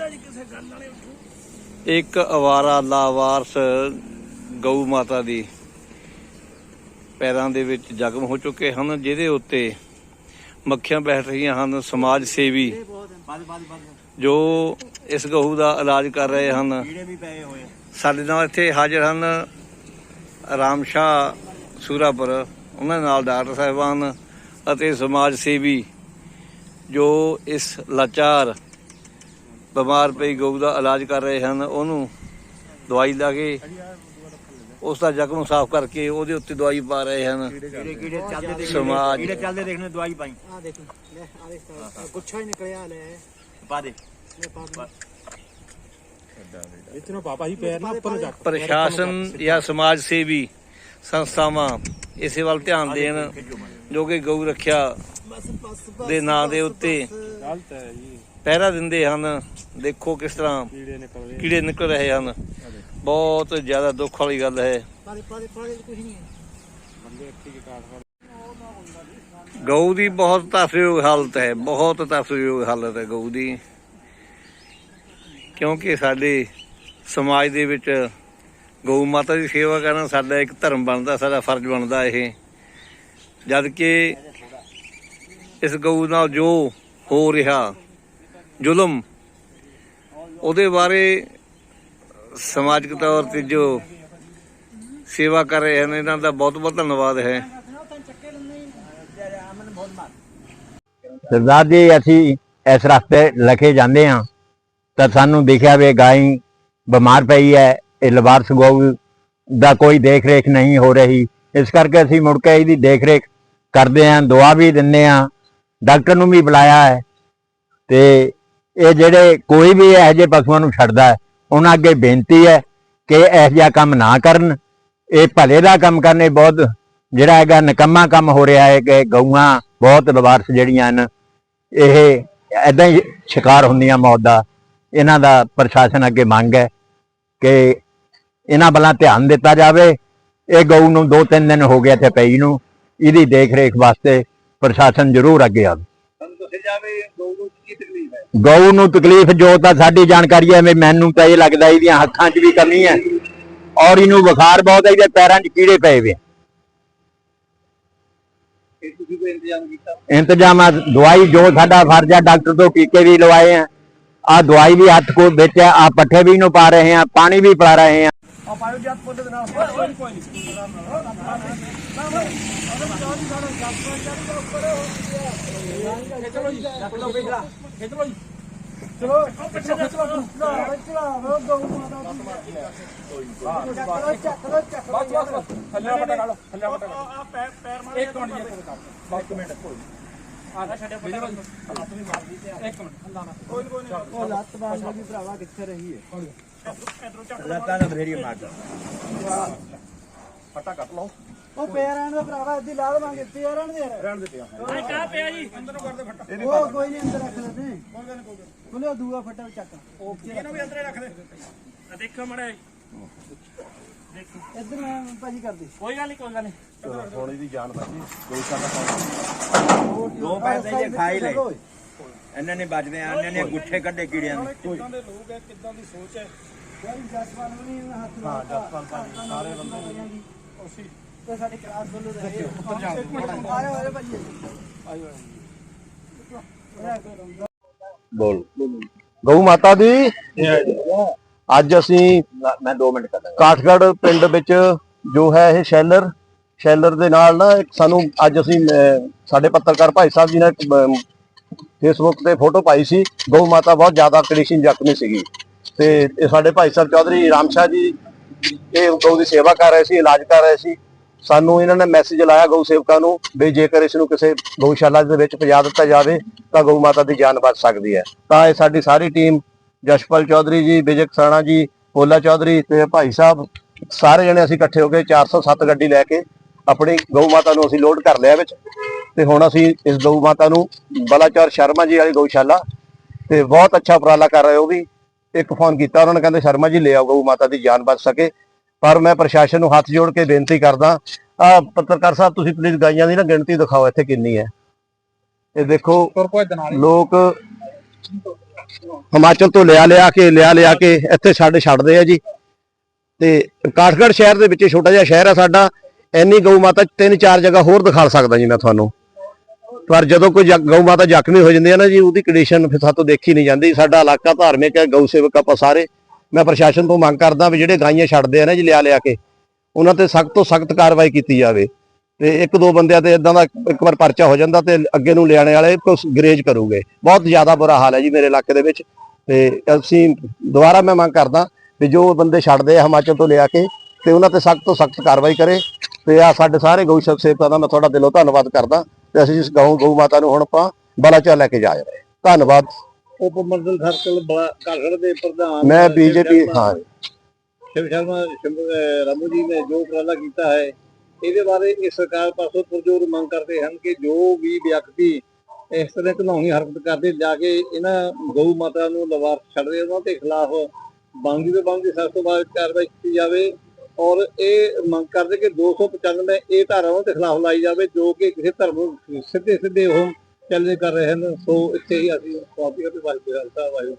ਚਾਹੀਦਾ ਜੀ ਕਿਸੇ ਗੱਲ ਵਾਲੇ ਉੱਠੋ ਇੱਕ ਅਵਾਰਾ ਲਾਵਾਰਸ ਗਊ ਮਾਤਾ ਦੀ ਪੈਰਾਂ ਦੇ ਵਿੱਚ ਜ਼ਖਮ ਹੋ ਚੁੱਕੇ ਹਨ, ਜਿਹਦੇ ਉੱਤੇ ਮੱਖੀਆਂ ਬੈਠ ਰਹੀਆਂ ਹਨ, ਸਮਾਜ ਸੇਵੀ ਜੋ ਇਸ ਗਊ ਦਾ ਇਲਾਜ ਕਰ ਰਹੇ ਹਨ। ਸਾਡੇ ਨਾਲ ਇੱਥੇ ਹਾਜ਼ਰ ਹਨ ਰਾਮ ਸ਼ਾਹ ਸੂਰਾਪੁਰ। ਉਹਨਾਂ ਨਾਲ ਡਾਕਟਰ ਸਾਹਿਬਾਨ ਅਤੇ ਸਮਾਜ ਸੇਵੀ ਜੋ ਇਸ ਲਾਚਾਰ ਬਿਮਾਰ ਪਈ ਗਊ ਦਾ ਇਲਾਜ ਕਰ ਰਹੇ ਹਨ ਉਹਨੂੰ ਦਵਾਈ ਲਾ ਕੇ ਉਸ ਦਾ ਜ਼ਖਮ ਸਾਫ਼ ਕਰਕੇ ਉਹਦੇ ਉੱਤੇ ਦਵਾਈ ਪਾ ਰਹੇ ਹਨ। ਕੀੜੇ ਕੀੜੇ ਚੱਲਦੇ ਦੇਖ ਸਮਾਜ- ਕੀੜੇ ਚੱਲਦੇ ਦੇਖਣੇ ਦਵਾਈ ਪਾਈ। ਆ ਦੇਖੋ ਲੈ ਆ ਦੇਖ ਗੁੱਛਾ ਹੀ ਨਿਕਲਿਆ ਲੈ। ਪਾ ਦੇ। ਲੈ ਪਾ ਦੇ। ਇਤਨਾ ਪਾਪਾ ਹੀ ਪੈਰ ਨਾ ਉੱਪਰ ਜਾ ਪ੍ਰਸ਼ਾਸਨ ਜਾਂ ਸਮਾਜ ਸੇਵੀ ਸੰਸਥਾਵਾਂ ਇਸੇ ਵੱਲ ਧਿਆਨ ਦੇਣ ਜੋ ਕਿ ਗਊ ਰੱਖਿਆ ਬਸ ਬਸ ਬਸ ਦੇ ਨਾਂ ਦੇ ਉੱਤੇ। ਗਲਤ ਹੈ ਜੀ। ਪਹਿਰਾ ਦਿੰਦੇ ਹਨ। ਦੇਖੋ ਕਿਸ ਤਰ੍ਹਾਂ ਕੀੜੇ ਨਿਕਲ ਰਹੇ ਕੀੜੇ ਨਿਕਲ ਰਹੇ ਹਨ। ਬਹੁਤ ਜ਼ਿਆਦਾ ਦੁੱਖ ਵਾਲੀ ਗੱਲ ਹੈ। ਗਊ ਦੀ ਬਹੁਤ ਤਰਸਯੋਗ ਹਾਲਤ ਹੈ। ਬਹੁਤ ਤਰਸਯੋਗ ਹਾਲਤ ਹੈ ਗਊ ਦੀ। ਕਿਉਂਕਿ ਸਾਡੇ ਸਮਾਜ ਦੇ ਵਿੱਚ ਗਊ ਮਾਤਾ ਦੀ ਸੇਵਾ ਕਰਨਾ ਸਾਡਾ ਇੱਕ ਧਰਮ ਬਣਦਾ ਸਾਡਾ ਫਰਜ਼ ਬਣਦਾ ਇਹ। ਜਦ ਕਿ ਇਸ ਗਊ ਨਾਲ ਜੋ ਹੋ ਰਿਹਾ ਜ਼ੁਲਮ, ਉਹਦੇ ਬਾਰੇ ਸਮਾਜਿਕ ਤੌਰ ਤੇ ਜੋ ਸੇਵਾ ਕਰ ਰਹੇ ਹਨ, ਇਹਨਾਂ ਦਾ ਬਹੁਤ ਬਹੁਤ ਧੰਨਵਾਦ ਹੈ। ਸਰਦਾਰ ਜੀ, ਅਸੀਂ ਇਸ ਰਸਤੇ ਲਖੇ ਜਾਂਦੇ ਹਾਂ। ਤਾਂ ਸਾਨੂੰ ਦੇਖਿਆ ਵੇ ਗਾਈ ਬਿਮਾਰ ਪਈ ਹੈ, ਇਹ ਲਵਾਰਸ ਗਊ ਦਾ ਕੋਈ ਦੇਖ ਰੇਖ ਨਹੀਂ ਹੋ ਰਹੀ। ਇਸ ਕਰਕੇ ਅਸੀਂ ਮੁੜ ਕੇ ਇਹਦੀ ਦੇਖ ਰੇਖ ਕਰਦੇ ਹਾਂ, ਦੁਆ ਵੀ ਦਿੰਦੇ ਹਾਂ। ਡਾਕਟਰ ਨੂੰ ਵੀ ਬੁਲਾਇਆ ਹੈ ਤੇ ਇਹ ਜਿਹੜੇ ਕੋਈ ਵੀ ਇਹੋ ਜਿਹੇ ਪਸ਼ੂਆਂ ਨੂੰ ਛੱਡਦਾ ਹੈ, ਉਹਨਾਂ ਅੱਗੇ ਬੇਨਤੀ ਹੈ ਕਿ ਇਹੋ ਜਿਹਾ ਕੰਮ ਨਾ ਕਰਨ। ਇਹ ਭਲੇ ਦਾ ਕੰਮ ਕਰਨੇ ਬਹੁਤ, ਜਿਹੜਾ ਹੈਗਾ ਨਕੰਮਾ ਕੰਮ ਹੋ ਰਿਹਾ ਹੈ ਕਿ ਗਊਆਂ ਬਹੁਤ ਲਵਾਰਸ ਜਿਹੜੀਆਂ ਹਨ, ਇਹ ਐਦਾਂ ਹੀ ਸ਼ਿਕਾਰ ਹੁੰਦੀਆਂ ਮੌਤ ਦਾ। ਇਹਨਾਂ ਦਾ ਪ੍ਰਸ਼ਾਸਨ ਅੱਗੇ ਮੰਗ ਹੈ ਕਿ ਇਹਨਾਂ ਵੱਲਾਂ ਧਿਆਨ ਦਿੱਤਾ ਜਾਵੇ। ਇਹ ਗਊ ਨੂੰ ਦੋ ਤਿੰਨ ਦਿਨ ਹੋ ਗਏ ਇੱਥੇ ਪਈ ਨੂੰ। ਇਹਦੀ ਦੇਖ ਰੇਖ ਵਾਸਤੇ ਪ੍ਰਸ਼ਾਸਨ ਜ਼ਰੂਰ ਅੱਗੇ ਆਵੇ। ਗਊ ਨੂੰ ਤਕਲੀਫ ਜੋ ਤਾਂ ਸਾਡੀ ਜਾਣਕਾਰੀ ਹੈ ਮੈਨੂੰ ਤਾਂ ਇਹ ਲੱਗਦਾ ਇਹਦੀਆਂ ਹੱਥਾਂ 'ਚ ਵੀ ਕਮੀ ਹੈ ਔਰ ਇਹਨੂੰ ਬੁਖਾਰ ਬਹੁਤ ਹੈ ਇਹਦੇ ਪੈਰਾਂ 'ਚ ਕੀੜੇ ਪਏ ਵੇ ਇੰਤਜ਼ਾਮ ਆ ਦਵਾਈ ਜੋ ਸਾਡਾ ਫਰਜ਼ ਹੈ ਡਾਕਟਰ ਤੋਂ ਟੀਕੇ ਵੀ ਲਵਾਏ ਆ ਆ ਦਵਾਈ ਵੀ ਹੱਥ ਕੋ ਵਿੱਚ ਆ ਪੱਠੇ ਵੀ ਨੂੰ ਪਾ ਰਹੇ ਆ ਪਾਣੀ ਵੀ ਪਿਲਾ ਰਹੇ ਆ ਪੁੱਤ ਦੇ ਨਾਲ ਕੋਈ ਨਹੀਂ ਨਾ ਨਾ ਨੀ, ਕੋਈ ਨਹੀਂ ਉਹ ਲੱਤ ਬਾਂਝ ਦੀ ਭਰਾਵਾ ਕਿੱਥੇ ਰਹੀ ਹੈ ਇਧਰੋਂ ਚੱਕ ਲੱਤਾਂ ਨਾਲ ਬਥੇਰੀ ਮਾਰਦਾ ਪਟਾ ਕੱਟ ਲਓ ਉਹ ਪੈਰਾਂ ਦਾ ਭਰਾਵਾ ਇੱਦੀ ਲਾ ਦੇਵਾਂਗੇ ਪੈਰਾਂ ਦੇ ਯਾਰ। ਰਹਿਣ ਦੇ ਪਿਆ। ਆ ਕਾ ਪਿਆ ਜੀ। ਅੰਦਰ ਨੂੰ ਕਰਦੇ ਫੱਟਾ। ਉਹ ਕੋਈ ਨਹੀਂ ਅੰਦਰ ਰੱਖ ਲੈਂਦੇ। ਕੋਈ ਨਹੀਂ ਦੂਆ ਫੱਟਾ ਵੀ ਚੱਕ ਇਹਨੂੰ ਵੀ ਅੰਦਰੇ ਰੱਖ ਦੇ। ਆ ਦੇਖੋ ਮੜਾ ਇੱਧਰ ਮੈਂ ਭਾਜੀ ਕਰਦੀ। ਕੋਈ ਗੱਲ ਨਹੀਂ ਕੋਈ ਗੱਲ ਨਹੀਂ। ਹੁਣ ਇਹਦੀ ਜਾਨ ਬਾਜੀ ਕੋਈ ਕਰਨਾ ਦੋ ਪੈਸੇ ਜੇ ਖਾ ਹੀ ਲਏ ਇਹਨਾਂ ਨੇ ਬਚਦੇ ਆ ਇਹਨਾਂ ਨੇ ਗੁੱਠੇ ਕੱਢੇ ਕੀੜਿਆਂ ਦੇ ਕਿੱਦਾਂ ਦੇ ਲੋਕ ਹੈ ਕਿੱਦਾਂ ਦੀ ਸੋਚ ਹੈ ਯਾਰ ਜਸਪਾਲ ਨੂੰ ਨਹੀਂ ਹੱਥ ਭਾਜੀ ਸਾਰੇ ਬੰਦੇ ਉਸੇ ਤੇ ਸਾਡੇ ਕਲਾਸ ਵੱਲੋਂ ਰਹੇ। ਉੱਤਰ ਜਾ ਆਏ ਹੋਏ ਭਾਜੀ। ਆਇਓ ਬੋਲ। ਗਊ ਮਾਤਾ ਦੀ? ਅੱਜ ਅਸੀਂ ਮੈਂ 2 ਮਿੰਟ ਕਰਦਾ ਕਾਠਗੜ੍ਹ ਪਿੰਡ ਵਿੱਚ ਜੋ ਹੈ ਇਹ ਸ਼ੈਲਰ ਸ਼ੈਲਰ ਦੇ ਨਾਲ ਨਾ ਇੱਕ ਸਾਨੂੰ ਅੱਜ ਅਸੀਂ ਸਾਡੇ ਪੱਤਰਕਾਰ ਭਾਈ ਸਾਹਿਬ ਜੀ ਨੇ ਫੇਸਬੁੱਕ ਤੇ ਫੋਟੋ ਪਾਈ ਸੀ। ਗਊ ਮਾਤਾ ਬਹੁਤ ਜ਼ਿਆਦਾ ਕੰਡੀਸ਼ਨ ਜ਼ਖਮੀ ਸੀਗੀ। ਤੇ ਸਾਡੇ ਭਾਈ ਸਾਹਿਬ ਚੌਧਰੀ ਰਾਮਸ਼ਾਹ ਜੀ ਇਹ ਗਊ ਦੀ ਸੇਵਾ ਕਰ ਰਹੇ ਸੀ ਇਲਾਜ ਕਰ ਰਹੇ ਸੀ। ਸਾਨੂੰ ਇਹਨਾਂ ਨੇ ਮੈਸੇਜ ਲਾਇਆ ਗਊ ਸੇਵਕਾਂ ਨੂੰ ਵੀ ਜੇਕਰ ਇਸ ਨੂੰ ਕਿਸੇ ਗਊਸ਼ਾਲਾ ਦੇ ਵਿੱਚ ਪਜਾ ਦਿੱਤਾ ਜਾਵੇ, ਤਾਂ ਗਊ ਮਾਤਾ ਦੀ ਜਾਨ ਬਚ ਸਕਦੀ ਹੈ। ਤਾਂ ਇਹ ਸਾਡੀ ਸਾਰੀ ਟੀਮ ਜਸ਼ਪਾਲ ਚੌਧਰੀ ਜੀ, ਵਿਜੇ ਖਸਾਣਾ ਜੀ, ਭੋਲਾ ਚੌਧਰੀ ਤੇ ਭਾਈ ਸਾਹਿਬ, ਸਾਰੇ ਜਣੇ ਅਸੀਂ ਇਕੱਠੇ ਹੋ ਕੇ 407 ਗੱਡੀ ਲੈ ਕੇ ਆਪਣੀ ਗਊ ਮਾਤਾ ਨੂੰ ਅਸੀਂ ਲੋਡ ਕਰ ਲਿਆ ਵਿੱਚ। ਤੇ ਹੁਣ ਅਸੀਂ ਇਸ ਗਊ ਮਾਤਾ ਨੂੰ ਬਲਾਚੌਰ ਸ਼ਰਮਾ ਜੀ ਵਾਲੀ ਗਊਸ਼ਾਲਾ ਤੇ ਬਹੁਤ ਅੱਛਾ ਉਪਰਾਲਾ ਕਰ ਰਹੇ ਉਹ ਵੀ। ਇੱਕ ਫੋਨ ਕੀਤਾ, ਉਹਨਾਂ ਨੇ ਕਹਿੰਦੇ, ਸ਼ਰਮਾ ਜੀ, ਲੈ ਆਓ, ਗਊ ਮਾਤਾ ਦੀ ਜਾਨ ਬਚ ਸਕੇ। ਪਰ ਮੈਂ ਪ੍ਰਸ਼ਾਸਨ ਨੂੰ ਹੱਥ ਜੋੜ ਕੇ ਬੇਨਤੀ ਕਰਦਾ ਆ ਪੱਤਰਕਾਰ ਸਾਹਿਬ, ਤੁਸੀਂ ਪਲੀਜ਼ ਗਾਈਆਂ ਦੀ ਨਾ ਗਿਣਤੀ ਦਿਖਾਓ, ਇੱਥੇ ਕਿੰਨੀ ਹੈ। ਇਹ ਦੇਖੋ, ਲੋਕ ਹਿਮਾਚਲ ਤੋਂ ਲਿਆ ਲਿਆ ਕੇ, ਲਿਆ ਲਿਆ ਕੇ ਇੱਥੇ ਸਾਡੇ ਛੱਡਦੇ ਆ ਜੀ। ਤੇ ਕਾਠਗੜ੍ਹ ਸ਼ਹਿਰ ਦੇ ਵਿੱਚ ਛੋਟਾ ਜਿਹਾ ਸ਼ਹਿਰ ਆ ਸਾਡਾ ਐਨੀ ਗਊ ਮਾਤਾ ਤਿੰਨ ਚਾਰ ਜਗ੍ਹਾ ਹੋਰ ਦਿਖਾ ਸਕਦਾ ਜੀ ਮੈਂ ਤੁਹਾਨੂੰ। ਪਰ ਜਦੋਂ ਕੋਈ ਗਊ ਮਾਤਾ ਜ਼ਖਮੀ ਹੋ ਜਾਂਦੀ ਹੈ ਨਾ ਜੀ, ਉਹਦੀ ਕੰਡੀਸ਼ਨ ਫਿਰ ਸਾਤੋਂ ਦੇਖੀ ਨਹੀਂ ਜਾਂਦੀ। ਸਾਡਾ ਇਲਾਕਾ ਧਾਰਮਿਕ ਹੈ, ਗਊ ਸੇਵਕ ਆਪਾਂ ਸਾਰੇ। ਮੈਂ ਪ੍ਰਸ਼ਾਸਨ ਤੋਂ ਮੰਗ ਕਰਦਾ ਵੀ ਜਿਹੜੇ ਗਾਈਆਂ ਛੱਡਦੇ ਆ ਨਾ ਜੀ ਲਿਆ ਲਿਆ ਕੇ, ਉਹਨਾਂ ਤੇ ਸਖਤ ਤੋਂ ਸਖਤ ਕਾਰਵਾਈ ਕੀਤੀ ਜਾਵੇ ਤੇ ਇੱਕ ਦੋ ਬੰਦਿਆਂ ਤੇ ਇਦਾਂ ਦਾ ਇੱਕ ਵਾਰ ਪਰਚਾ ਹੋ ਜਾਂਦਾ ਤੇ ਅੱਗੇ ਨੂੰ ਲਿਆਣੇ ਵਾਲੇ ਕੁਛ ਗਰੇਜ ਕਰੂਗੇ। ਬਹੁਤ ਜ਼ਿਆਦਾ ਬੁਰਾ ਹਾਲ ਹੈ ਜੀ ਮੇਰੇ ਇਲਾਕੇ ਦੇ ਵਿੱਚ ਤੇ ਅਸੀਂ ਦੁਬਾਰਾ ਮੈਂ ਮੰਗ ਕਰਦਾ ਵੀ ਜੋ ਬੰਦੇ ਛੱਡਦੇ ਆ ਹਿਮਾਚਲ ਤੋਂ ਲਿਆ ਕੇ ਤੇ ਉਹਨਾਂ ਤੇ ਸਖਤ ਤੋਂ ਸਖਤ ਕਾਰਵਾਈ ਕਰੇ ਤੇ ਆ ਸਾਡੇ ਸਾਰੇ ਗਊ ਸੇਵਕ ਸੇਵਕਾਂ ਦਾ ਮੈਂ ਤੁਹਾਡਾ ਦਿਲੋਂ ਧੰਨਵਾਦ ਕਰਦਾ ਤੇ ਅਸੀਂ ਇਸ ਗਊ ਗਊ ਮਾਤਾ ਨੂੰ ਹੁਣ ਆਪਾਂ ਬਲਾਚਾ ਲੈ ਕੇ ਜਾ ਰਹੇ ਧੰਨਵਾਦ। ਉਪ ਮੰਡਲ ਸਰਕਲ ਕਾਠਗੜ੍ਹ ਦੇ ਪ੍ਰਧਾਨ ਮੈਂ ਬੀਜੇਪੀ ਹਾਂ। ਸ਼ਿਵ ਸ਼ਰਮਾ ਰਾਮੂ ਜੀ ਨੇ ਜੋ ਉਪਰਾਲਾ ਕੀਤਾ ਹੈ ਇਹਦੇ ਬਾਰੇ ਇਹ ਸਰਕਾਰ ਪਾਸੋਂ ਪੁਰਜੋਰ ਮੰਗ ਕਰਦੇ ਹਨ ਕਿ ਜੋ ਵੀ ਵਿਅਕਤੀ ਇਸ ਤਰ੍ਹਾਂ ਘਿਨਾਉਣੀ ਹਰਕਤ ਕਰਦੇ ਜਾ ਕੇ ਇਹਨਾਂ ਗਊ ਮਾਤਾ ਨੂੰ ਲਵਾਰ ਛੱਡਦੇ ਉਹਨਾਂ ਦੇ ਖਿਲਾਫ ਬਣਦੀ ਤੋਂ ਬਣਦੀ ਸਖਤ ਤੋਂ ਬਾਅਦ ਕਾਰਵਾਈ ਕੀਤੀ ਜਾਵੇ ਔਰ ਇਹ ਮੰਗ ਕਰਦੇ ਕਿ 295 ਇਹ ਧਾਰਾ ਉਹਨਾਂ ਦੇ ਖਿਲਾਫ ਲਾਈ ਜਾਵੇ ਜੋ ਕਿ ਕਿਸੇ ਧਰਮ ਨੂੰ ਸਿੱਧੇ ਸਿੱਧੇ ਉਹ ਚੈਲੰਜ ਕਰ ਰਹੇ ਹਨ। ਸੋ ਇੱਥੇ ਹੀ ਅਸੀਂ ਸਵਾਗਤ ਕਰਦੇ ਵਾਹਿਗੁਰੂ ਜੀ ਕਾ ਵਾਹਿਗੁਰੂ